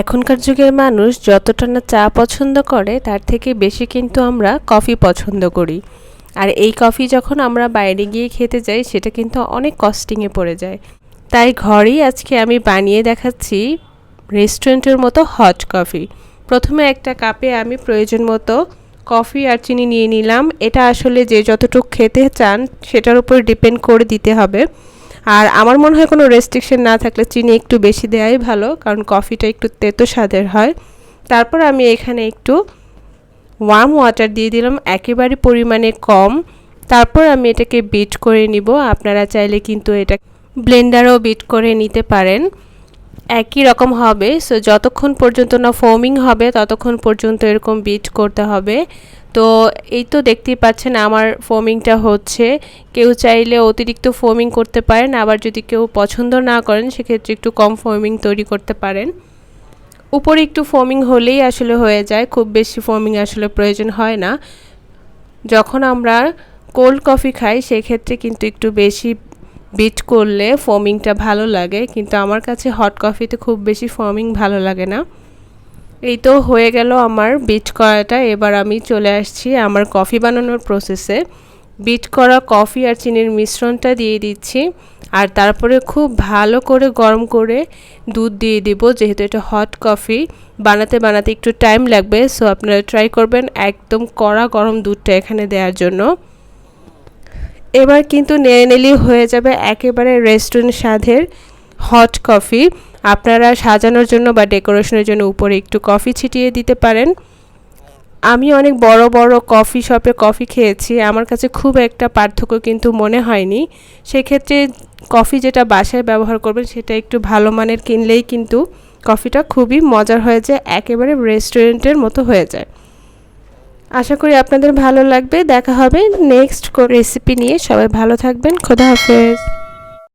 এখনকার যুগের মানুষ যতটা না চা পছন্দ করে, তার থেকে বেশি কিন্তু আমরা কফি পছন্দ করি। আর এই কফি যখন আমরা বাইরে গিয়ে খেতে যাই, সেটা কিন্তু অনেক কস্টিংয়ে পড়ে যায়। তাই ঘরেই আজকে আমি বানিয়ে দেখাচ্ছি রেস্টুরেন্টের মতো হট কফি প্রথমে একটা কাপে আমি প্রয়োজন মতো কফি আর চিনি নিয়ে নিলাম। এটা আসলে যে যতটুকু খেতে চান, সেটার উপর ডিপেন্ড করে দিতে হবে। আর আমার মনে হয় কোনো রেস্ট্রিকশন না থাকলে চিনি একটু বেশি দেওয়াই ভালো, কারণ কফিটা একটু তেতো স্বাদের হয়। তারপর আমি এখানে একটু ওয়ার্ম ওয়াটার দিয়ে দিলাম, একেবারে পরিমাণে কম। তারপর আমি এটাকে বিট করে নিব, আপনারা চাইলে কিন্তু এটা ব্লেন্ডারও বিট করে নিতে পারেন। একই রকম হবে। সো যতক্ষণ পর্যন্ত না ফোমিং হবে, ততক্ষণ পর্যন্ত এরকম বিট করতে হবে। তো, এই তো দেখতেই পাচ্ছেন আমার ফোমিংটা হচ্ছে। কেউ চাইলে অতিরিক্ত ফোমিং করতে পারেন, আবার যদি কেউ পছন্দ না করেন, সেক্ষেত্রে একটু কম ফোমিং তৈরি করতে পারেন। উপরে একটু ফোমিং হলেই আসলে হয়ে যায়, খুব বেশি ফোমিং আসলে প্রয়োজন হয় না। যখন আমরা কোল্ড কফি খাই, সেক্ষেত্রে কিন্তু একটু বেশি বিট করলে ফোমিংটা ভালো লাগে, কিন্তু আমার কাছে হট কফিতে খুব বেশি ফোমিং ভালো লাগে না। এই তো হয়ে গেল আমার বিট করাটা, এবার আমি চলে আসছি আমার কফি বানানোর প্রসেসে বিট করা কফি আর চিনির মিশ্রণটা দিয়ে দিচ্ছি, আর তারপরে খুব ভালো করে গরম করে দুধ দিয়ে দিব, যেহেতু এটা হট কফি বানাতে বানাতে একটু টাইম লাগবে সো আপনারা ট্রাই করবেন একদম কড়া গরম দুধটা এখানে দেওয়ার জন্য। এবার কিন্তু নেড়ে নিলেই হয়ে যাবে একেবারে রেস্টুরেন্ট স্বাদের হট কফি আপনারা সাজানোর জন্য বা ডেকোরেশনের জন্য উপরে একটু কফি ছিটিয়ে দিতে পারেন। আমি অনেক বড় বড় কফি শপে কফি খেয়েছি। আমার কাছে খুব একটা পার্থক্য কিন্তু মনে হয়নি। সেক্ষেত্রে কফি যেটা বাসায় ব্যবহার করবেন, সেটা একটু ভালো মানের কিনলেই কিন্তু কফিটা খুবই মজার হয়ে যায়, একেবারে রেস্টুরেন্টের মতো হয়ে যায়। আশা করি আপনাদের ভালো লাগবে। দেখা হবে নেক্সট রেসিপি নিয়ে। সবাই ভালো থাকবেন। খোদা হাফেজ।